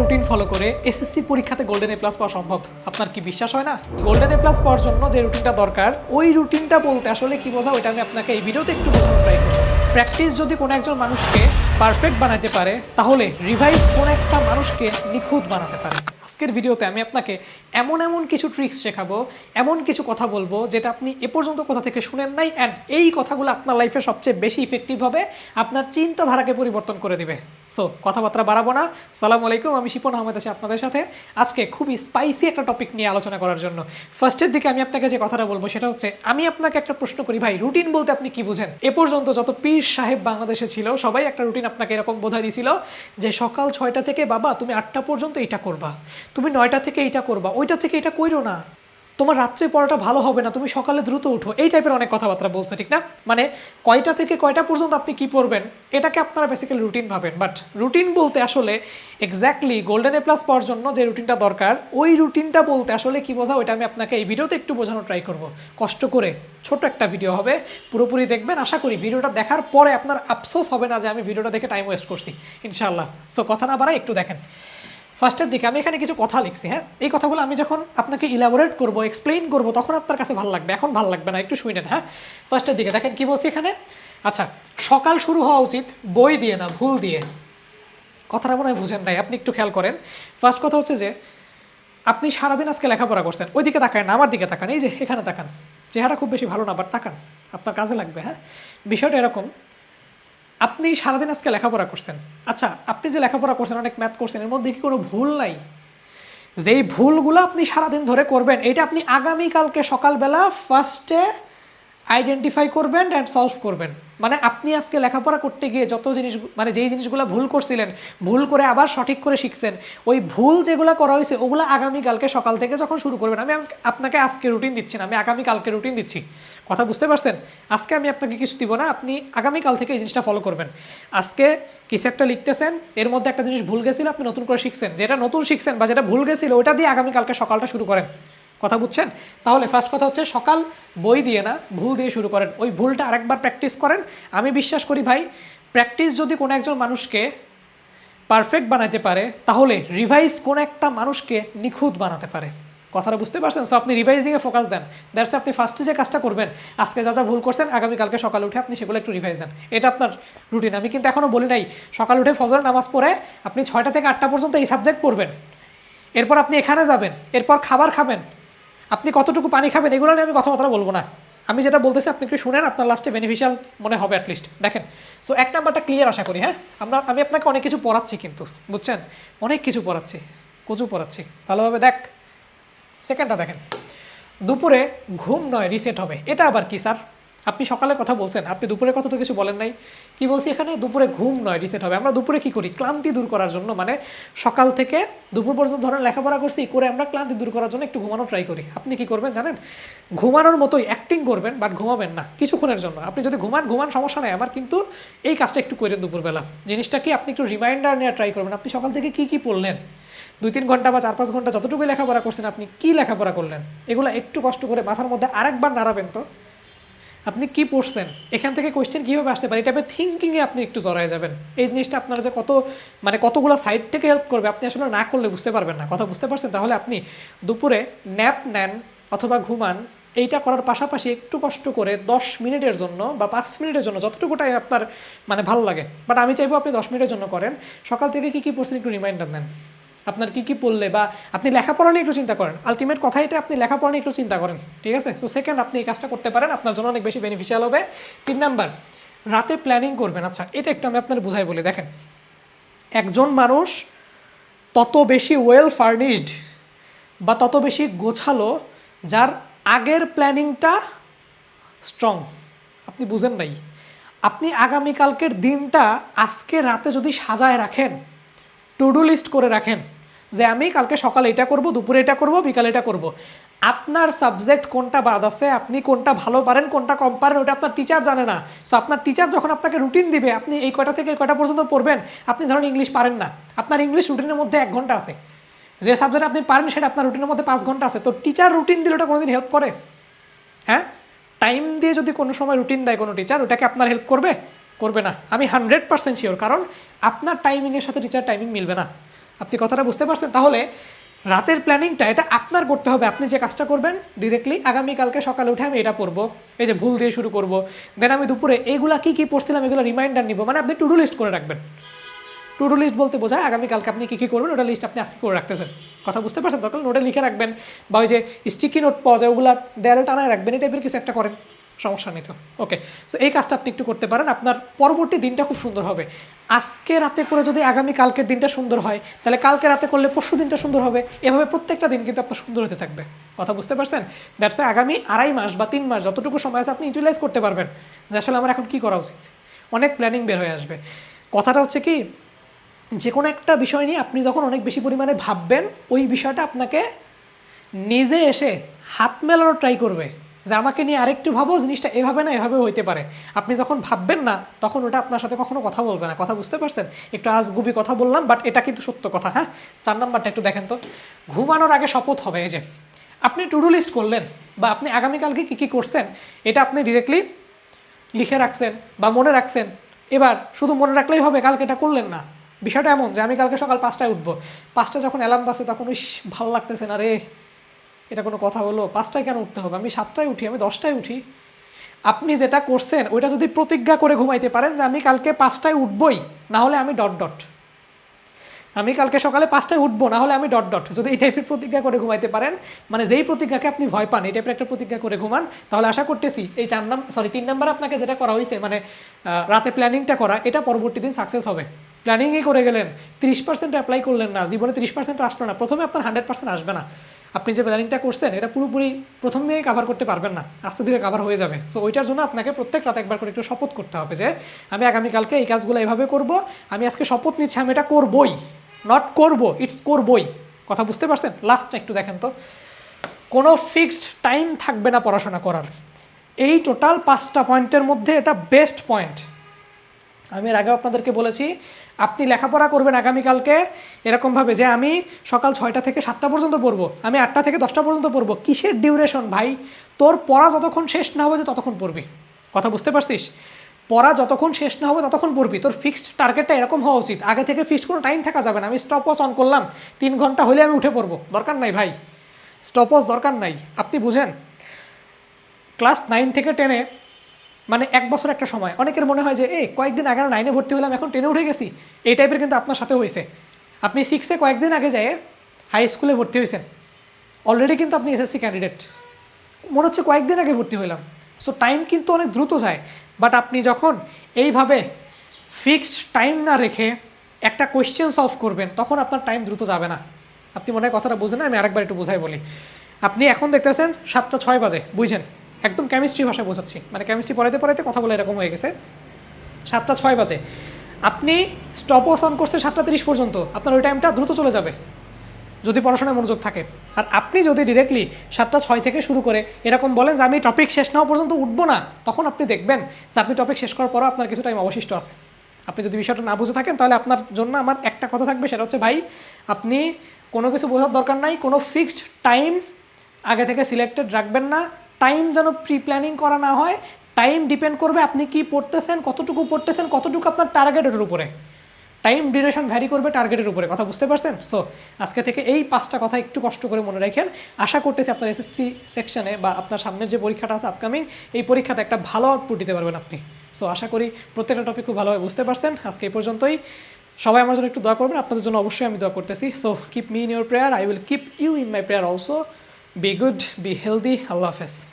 Routine follow করে SSC পরীক্ষাতে golden A plus পাওয়া সম্ভব। আপনার কি বিশ্বাস হয় না? গোল্ডেন এ প্লাস পাওয়ার জন্য যে রুটিনটা দরকার, ওই রুটিনটা বলতে আসলে কি বোঝা ওইটা আমি আপনাকে এই ভিডিওতে একটু বোঝানোর ট্রাই করব। প্র্যাকটিস যদি কোনো একজন মানুষকে পারফেক্ট বানাতে পারে, তাহলে রিভাইজ কোন একটা মানুষকে নিখুঁত বানাতে পারে। আজকের ভিডিওতে আমি আপনাকে এমন এমন কিছু ট্রিক্স শেখাবো, এমন কিছু কথা বলব, যেটা আপনি এ পর্যন্ত কোথা থেকে শুনেন নাই অ্যান্ড এই কথাগুলো আপনার লাইফে সবচেয়ে বেশি ইফেক্টিভ হবে, আপনার চিন্তাধারাকে পরিবর্তন করে দিবে। সো কথাবার্তা বাড়াবো না। সালাম আলাইকুম, আমি শিপন আহমেদ আছি আপনাদের সাথে। আজকে খুবই স্পাইসি একটা টপিক নিয়ে আলোচনা করার জন্য। ফার্স্টের দিকে আমি আপনাকে যে কথাটা বলব, সেটা হচ্ছে, আমি আপনাকে একটা প্রশ্ন করি, ভাই রুটিন বলতে আপনি কি বুঝেন? এ পর্যন্ত যত পীর সাহেব বাংলাদেশে ছিল, সবাই একটা রুটিন আপনাকে এরকম বোঝাই দিছিল যে, সকাল ছয়টা থেকে, বাবা, তুমি আটটা পর্যন্ত এটা করবা। তুমি নয়টা থেকে এইটা করবা, ওইটা থেকে এটা কইরো না। তোমার রাত্রে পড়াটা ভালো হবে না, তুমি সকালে দ্রুত উঠো। এই টাইপের অনেক কথাবার্তা বলছে, ঠিক না? মানে কয়টা থেকে কয়টা পর্যন্ত আপনি কি পড়বেন, এটাকে আপনারা বেসিক্যালি রুটিন ভাবেন। বাট রুটিন বলতে আসলে এক্স্যাক্টলি গোল্ডেন এ প্লাস পাওয়ার জন্য যে রুটিনটা দরকার, ওই রুটিনটা বলতে আসলে কি বোঝা ওইটা আমি আপনাকে এই ভিডিওতে একটু বোঝানোর ট্রাই করব। কষ্ট করে ছোট একটা ভিডিও হবে, পুরোপুরি দেখবেন। আশা করি ভিডিওটা দেখার পরে আপনার আফসোস হবে না যে আমি ভিডিওটা দেখে টাইম ওয়েস্ট করছি, ইনশাআল্লাহ। সো কথা না বাড়াই একটু দেখেন। ফার্স্টের দিকে আমি এখানে কিছু কথা লিখছি হ্যাঁ? এই কথাগুলো আমি যখন আপনাকে ইলাবোরেট করব এক্সপ্লেইন করব, তখন আপনার কাছে ভালো লাগবে। এখন ভালো লাগবে না, একটু শুনেন হ্যাঁ? ফার্স্টের দিকে দেখেন কি বলছি এখানে? আচ্ছা সকাল শুরু হওয়া উচিত, বই দিয়ে না, ভুল দিয়ে। কথাটা মনে হয় বুঝেন নাই, আপনি একটু খেয়াল করেন। ফার্স্ট কথা হচ্ছে যে, আপনি সারাদিন আজকে লেখাপড়া করছেন ওই দিকে তাকান আমার দিকে তাকান, এই যে, এখানে তাকান। চেহারা খুব বেশি ভালো না বাট তাকান, আপনার কাজে লাগবে হ্যাঁ? বিষয়টা এরকম আপনি সারাদিন আজকে লেখাপড়া করছেন। আচ্ছা আপনি যে লেখাপড়া করছেন, অনেক ম্যাথ করছেন, এর মধ্যে কি কোনো ভুল নাই? যেই ভুলগুলো আপনি সারাদিন ধরে করবেন, এটা আপনি আগামীকালকে সকালবেলা ফার্স্টে আইডেন্টিফাই করবেন অ্যান্ড সলভ করবেন। মানে আপনি আজকে লেখাপড়া করতে গিয়ে যত জিনিস মানে যেই জিনিসগুলো ভুল করছিলেন, ভুল করে আবার সঠিক করে শিখছেন, ওই ভুল যেগুলো করা হয়েছে, ওগুলো আগামীকালকে সকাল থেকে যখন শুরু করবেন, আমি আপনাকে আজকে রুটিন দিচ্ছি না, আমি আগামীকালকে রুটিন দিচ্ছি। কথা বুঝতে পারছেন? আজকে আমি আপনাকে কিছু দিব না, আপনি আগামীকাল থেকে এই জিনিসটা ফলো করবেন। আজকে কিছু একটা লিখতেছেন, এর মধ্যে একটা জিনিস ভুল গেছিল, আপনি নতুন করে শিখছেন। যেটা নতুন শিখছেন বা যেটা ভুল গেছিল, ওটা দিয়ে আগামীকালকে সকালটা শুরু করেন। কথা বুঝছেন? তাহলে ফার্স্ট কথা হচ্ছে, সকাল বই দিয়ে না, ভুল দিয়ে শুরু করেন। ওই ভুলটা আরেকবার প্র্যাকটিস করেন। আমি বিশ্বাস করি ভাই প্র্যাকটিস যদি কোনো একজন মানুষকে পারফেক্ট বানাতে পারে, তাহলে রিভাইজ কোন একটা মানুষকে নিখুঁত বানাতে পারে। কথাটা বুঝতে পারছেন? সো আপনি রিভাইজিংয়ে ফোকাস দেন। দ্যাটস আপনি ফার্স্টে যে কাজটা করবেন, আজকে যা যা ভুল করছেন আগামীকালকে সকালে উঠে আপনি সেগুলো একটু রিভাইজ দেন। এটা আপনার রুটিন আমি কিন্তু এখনও বলি নাই, সকাল উঠে ফজর নামাজ পড়ে আপনি ছয়টা থেকে আটটা পর্যন্ত এই সাবজেক্ট পড়বেন। এরপর আপনি এখানে যাবেন, এরপর খাবার খাবেন। আপনি কতটুকু পানি খাবেন, এগুলো নিয়ে আমি কথাবার্তা বলব না। আমি যেটা বলতেছি, আপনি একটু শুনেন, আপনার লাস্টে বেনিফিশিয়াল মনে হবে অ্যাটলিস্ট দেখেন সো এক নাম্বারটা ক্লিয়ার আশা করি হ্যাঁ? আমরা, আমি আপনাকে অনেক কিছু পড়াচ্ছি কিন্তু, বুঝছেন? অনেক কিছু পড়াচ্ছি কচু পড়াচ্ছি। ভালোভাবে দেখ সেকেন্ডটা দেখেন। দুপুরে ঘুম নয় রিসেট হবে। এটা আবার কি, স্যার? আপনি সকালে কথা বলছেন, আপনি দুপুরের কথা তো কিছু বলেন নাই। কি বলছি এখানে? দুপুরে ঘুম নয় রিসেট হবে। আমরা দুপুরে কি করি? ক্লান্তি দূর করার জন্য মানে সকাল থেকে দুপুর পর্যন্ত ধরেন লেখাপড়া করছি, করে আমরা ক্লান্তি দূর করার জন্য একটু ঘুমানো ট্রাই করি। আপনি কি করবেন জানেন? ঘুমানোর মতোই অ্যাক্টিং করবেন বাট ঘুমাবেন না, কিছুক্ষণের জন্য। আপনি যদি ঘুমান ঘুমান সমস্যা নেই আমার কিন্তু এই কাজটা একটু করেন দুপুরবেলা। জিনিসটা কি? আপনি একটু রিমাইন্ডার নেওয়া ট্রাই করবেন। আপনি সকাল থেকে কি কি পড়লেন? দুই তিন ঘণ্টা বা চার পাঁচ ঘণ্টা যতটুকু লেখাপড়া করছেন, আপনি কি লেখাপড়া করলেন? এগুলো একটু কষ্ট করে মাথার মধ্যে আরেকবার নাড়াবেন তো। আপনি কি পড়ছেন? এখান থেকে কোয়েশ্চেন কীভাবে আসতে পারে? এটা থিঙ্কিংয়ে আপনি একটু জড়ায় যাবেন। এই জিনিসটা আপনার যে কত মানে কতগুলো সাইড থেকে হেল্প করবে, আপনি আসলে না করলে বুঝতে পারবেন না। কথা বুঝতে পারছেন? তাহলে আপনি দুপুরে ন্যাপ নেন অথবা ঘুমান। এইটা করার পাশাপাশি একটু কষ্ট করে দশ মিনিটের জন্য বা পাঁচ মিনিটের জন্য যতটুকু টাইম আপনার মানে ভালো লাগে। বাট আমি চাইব আপনি দশ মিনিটের জন্য করেন। সকাল থেকে কী কী পড়ছেন একটু রিমাইন্ডার দেন। আপনার কি কি পড়লে বা আপনি লেখাপড়া নিয়ে একটু চিন্তা করেন। আলটিমেট কথা এটা, আপনি লেখাপড়া নিয়ে একটু চিন্তা করেন, ঠিক আছে? সো সেকেন্ড আপনি এই কাজটা করতে পারেন, আপনার জন্য অনেক বেশি বেনিফিশিয়াল হবে। তিন নাম্বার, রাতে প্ল্যানিং করবেন। আচ্ছা এটা একটু আমি আপনার বুঝাই বলি, দেখেন। একজন মানুষ তত বেশি ওয়েল ফার্নিশড বা তত বেশি গোছালো, যার আগের প্ল্যানিংটা স্ট্রং আপনি বুঝেন নাই? আপনি আগামীকালকের দিনটা আজকে রাতে যদি সাজায় রাখেন টু ডু লিস্ট করে রাখেন যে আমি কালকে সকালে এটা করব, দুপুরে এটা করব, বিকালে এটা করব। আপনার সাবজেক্ট কোনটা বাদ আছে, আপনি কোনটা ভালো পারেন, কোনটা কম পারেন, ওটা আপনার টিচার জানে না। সো আপনার টিচার যখন আপনাকে রুটিন দিবে, আপনি এই কয়টা থেকে এই কয়টা পর্যন্ত পড়বেন, আপনি ধরুন ইংলিশ পারেন না। আপনার ইংলিশ রুটিনের মধ্যে এক ঘণ্টা আছে। যে সাবজেক্ট আপনি পারেন, সেটা আপনার রুটিনের মধ্যে পাঁচ ঘণ্টা আছে। তো টিচার রুটিন দিলে ওটা কোনোদিন হেল্প করে? হ্যাঁ? টাইম দিয়ে যদি কোনো সময় রুটিন দেয় কোনো টিচার ওটাকে আপনার হেল্প করবে? করবে না। আমি হান্ড্রেড পার্সেন্ট শিওর কারণ আপনার টাইমিংয়ের সাথে টিচার টাইমিং মিলবে না। আপনি কথাটা বুঝতে পারছেন? তাহলে রাতের প্ল্যানিংটা, এটা আপনার করতে হবে। আপনি যে কাজটা করবেন ডিরেক্টলি আগামীকালকে সকালে উঠে আমি এটা পড়ব। এই যে ভুল দিয়ে শুরু করব। দেন আমি দুপুরে এইগুলা কী কী পড়ছিলাম, এগুলো রিমাইন্ডার নিব। মানে আপনি টু ডু লিস্ট করে রাখবেন। টু ডু লিস্ট বলতে বোঝায় আগামীকালকে আপনি কী কী করবেন, ওটা লিস্ট আপনি আজকে করে রাখতেছেন। কথা বুঝতে পারছেন তখন নোটে লিখে রাখবেন বা ওই যে স্টিকি নোট পাওয়া যায় ওগুলো দেয়ালে টানায় রাখবেন। এই টাইপের কিছু একটা করেন। সমস্যা নেই তো? ওকে সো এই কাজটা আপনি একটু করতে পারেন। আপনার পরবর্তী দিনটা খুব সুন্দর হবে। আজকে রাতে করে যদি আগামী কালকের দিনটা সুন্দর হয়, তাহলে কালকে রাতে করলে পরশু দিনটা সুন্দর হবে। এভাবে প্রত্যেকটা দিন কিন্তু আপনার সুন্দর হতে থাকবে। কথা বুঝতে পারছেন? দ্যাটস আগামী আড়াই মাস বা তিন মাস যতটুকু সময় আছে, আপনি ইউটিলাইজ করতে পারবেন। যে আসলে আমার এখন কী করা উচিত? অনেক প্ল্যানিং বের হয়ে আসবে। কথাটা হচ্ছে কি যে কোনো একটা বিষয় নিয়ে আপনি যখন অনেক বেশি পরিমাণে ভাববেন, ওই বিষয়টা আপনাকে নিজে এসে হাত মেলানোর ট্রাই করবে। যে আমাকে নিয়ে আরেকটু ভাবো, জিনিসটা এভাবে না এভাবে হইতে পারে। আপনি যখন ভাববেন না, তখন ওটা আপনার সাথে কখনো কথা বলবে না। কথা বুঝতে পারছেন? একটু আজগুবি কথা বললাম বাট এটা কিন্তু সত্য কথা হ্যাঁ? চার নাম্বারটা একটু দেখেন তো। ঘুমানোর আগে শপথ হবে, এই যে। আপনি টু ডু লিস্ট করলেন, বা আপনি আগামীকালকে কী কী করছেন, এটা আপনি ডিরেক্টলি লিখে রাখছেন, বা মনে রাখছেন। এবার শুধু মনে রাখলেই হবে, কালকে এটা করলেন না। বিষয়টা এমন যে আমি কালকে সকাল পাঁচটায় উঠবো। পাঁচটা যখন অ্যালার্ম বাসে তখন ইস, ভালো লাগতেছে না রে। এটা কোনো কথা হলো? পাঁচটায় কেন উঠতে হবে? আমি সাতটায় উঠি, আমি দশটায় উঠি। আপনি যেটা করছেন, ওইটা যদি প্রতিজ্ঞা করে ঘুমাইতে পারেন যে আমি কালকে পাঁচটায় উঠবই না হলে আমি ডট ডট। আমি কালকে সকালে পাঁচটায় উঠবো না হলে আমি ডট ডট। যদি এই টাইপের প্রতিজ্ঞা করে ঘুমাইতে পারেন মানে যেই প্রতিজ্ঞাকে আপনি ভয় পান, এই টাইপের একটা প্রতিজ্ঞা করে ঘুমান, তাহলে আশা করতেছি এই চার নাম সরি তিন নাম্বার আপনাকে যেটা করা হয়েছে মানে রাতে প্ল্যানিংটা করা, এটা পরবর্তী দিন সাকসেস হবে। প্ল্যানিংই করে গেলেন। তিরিশ পার্সেন্ট অ্যাপ্লাই করলেন না, জীবনে তিরিশ পার্সেন্ট আসলো না। প্রথমে আপনার হান্ড্রেড পার্সেন্ট আসবে না। আপনি যে প্ল্যানিংটা করছেন, এটা পুরোপুরি প্রথম দিনে কাভার করতে পারবেন না। আস্তে ধীরে কাভার হয়ে যাবে। সো ওইটার জন্য আপনাকে প্রত্যেক রাতে একবার করে একটু শপথ করতে হবে যে, আমি আগামীকালকে এই কাজগুলো এভাবে করব, আমি আজকে শপথ নিচ্ছি, আমি এটা করবই। নট করব ইটস করবই। কথা বুঝতে পারছেন? লাস্টটা একটু দেখেন তো। কোনো ফিক্সড টাইম থাকবে না পড়াশোনা করার। এই টোটাল পাঁচটা পয়েন্টের মধ্যে এটা বেস্ট পয়েন্ট আমি এর আগে আপনাদেরকে বলেছি, আপনি লেখাপড়া করবেন আগামীকালকে এরকমভাবে যে আমি সকাল ছয়টা থেকে সাতটা পর্যন্ত পড়ব, আমি আটটা থেকে দশটা পর্যন্ত পড়ব, কিসের ডিউরেশন ভাই? তোর পড়া যতক্ষণ শেষ না হবে ততক্ষণ পড়বি। কথা বুঝতে পারছিস? পড়া যতক্ষণ শেষ না হবে ততক্ষণ পড়বি। তোর ফিক্সড টার্গেটটা এরকম হওয়া উচিত। আগে থেকে ফিক্সড কোনো টাইম থাকা যাবে না। আমি স্টপ অন করলাম, তিন ঘণ্টা হলে আমি উঠে পড়ব। দরকার নাই ভাই। স্টপ দরকার নাই। আপনি বুঝেন? ক্লাস নাইন থেকে টেনে মানে এক বছর একটা সময়। অনেকের মনে হয় যে এই কয়েকদিন আগে নাইনে ভর্তি হলাম, এখন টেনে উঠে গেছি। এই টাইপের কিন্তু আপনার সাথে হয়েছে আপনি সিক্সে কয়েকদিন আগে যেয়ে হাই স্কুলে ভর্তি হয়েছেন অলরেডি কিন্তু আপনি এসএসসি ক্যান্ডিডেট মনে হচ্ছে কয়েকদিন আগে ভর্তি হলাম সো টাইম কিন্তু অনেক দ্রুত যায়। বাট আপনি যখন এইভাবে ফিক্সড টাইম না রেখে একটা কোয়েশ্চেন সলভ করবেন, তখন আপনার টাইম দ্রুত যাবে না। আপনি মনে হয় কথাটা বুঝেন আমি আরেকবার একটু বোঝাই বলি। আপনি এখন দেখতেছেন সাতটা ছয় বাজে বুঝছেন একদম কেমিস্ট্রি ভাষায় বোঝাচ্ছি। মানে কেমিস্ট্রি পড়াইতে পড়াইতে কথা বলে এরকম হয়ে গেছে। সাতটা ছয় বাজে। আপনি স্টপওয়াচ অন করছে সাতটা তিরিশ পর্যন্ত, আপনার ওই টাইমটা দ্রুত চলে যাবে। যদি পড়াশোনায় মনোযোগ থাকে। আর আপনি যদি ডিরেক্টলি সাতটা ছয় থেকে শুরু করে এরকম বলেন যে, আমি টপিক শেষ না পর্যন্ত উঠবো না, তখন আপনি দেখবেন যে, আপনি টপিক শেষ করার পরও আপনার কিছু টাইম অবশিষ্ট আছে। আপনি যদি বিষয়টা না বুঝে থাকেন, তাহলে আপনার জন্য আমার একটা কথা থাকবে, সেটা হচ্ছে, ভাই, আপনি কোনো কিছু বোঝার দরকার নাই, কোনো ফিক্সড টাইম আগে থেকে সিলেক্টেড রাখবেন না টাইম যেন প্রি প্ল্যানিং করা না হয় টাইম ডিপেন্ড করবে আপনি কি পড়তেছেন, কতটুকু পড়তেছেন, কতটুকু আপনার টার্গেটের উপরে। টাইম ডিউরেশন ভ্যারি করবে টার্গেটের উপরে, কথা বুঝতে পারছেন? সো আজকে থেকে এই পাঁচটা কথা একটু কষ্ট করে মনে রাখেন। আশা করতেছি আপনার এসএসসি সেকশনে বা আপনার সামনের যে পরীক্ষাটা আছে আপকামিং এই পরীক্ষাতে একটা ভালো আউটপুট দিতে পারবেন আপনি। সো আশা করি প্রত্যেকটা টপিক খুব ভালোভাবে বুঝতে পারছেন। আজকে এই পর্যন্তই। সবাই আমার জন্য একটু দোয়া করবেন, আপনাদের জন্য অবশ্যই আমি দোয়া করতেছি। So keep me in your prayer I will keep you in my prayer also be good be healthy আল্লাহ হাফেজ।